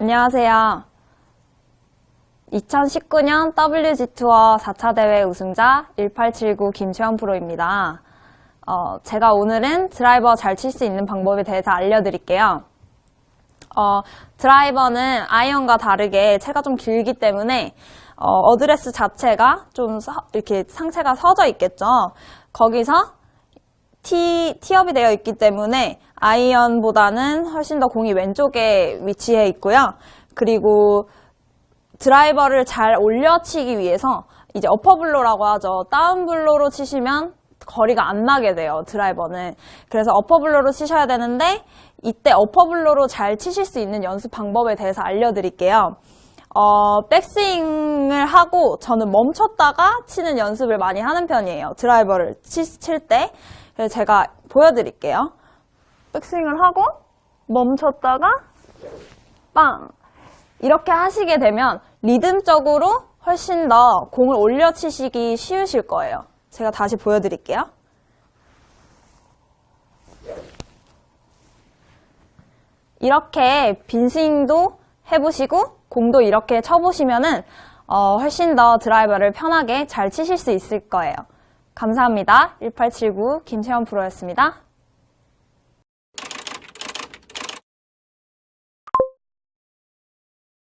안녕하세요. 2019년 WG 투어 4차 대회 우승자 1879 김채원 프로입니다. 어, 제가 오늘은 드라이버 잘 칠 수 있는 방법에 대해서 알려드릴게요. 어, 드라이버는 아이언과 다르게 채가 좀 길기 때문에 어, 어드레스 자체가 좀 서- 이렇게 상체가 서져 있겠죠. 거기서 티, 티업이 되어 있기 때문에 아이언보다는 훨씬 더 공이 왼쪽에 위치해 있고요. 그리고 드라이버를 잘 올려치기 위해서 이제 어퍼블로라고 하죠. 다운블로로 치시면 거리가 안 나게 돼요. 드라이버는. 그래서 어퍼블로로 치셔야 되는데 이때 어퍼블로로 잘 치실 수 있는 연습 방법에 대해서 알려드릴게요. 어, 백스윙을 하고 저는 멈췄다가 치는 연습을 많이 하는 편이에요. 드라이버를 칠 때. 그래서 제가 보여드릴게요. 백스윙을 하고 멈췄다가 빵! 이렇게 하시게 되면 리듬적으로 훨씬 더 공을 올려 치시기 쉬우실 거예요. 제가 다시 보여드릴게요. 이렇게 빈스윙도 해보시고 공도 이렇게 쳐보시면은 어, 훨씬 더 드라이버를 편하게 잘 치실 수 있을 거예요. 감사합니다. 1879 김채원 프로였습니다.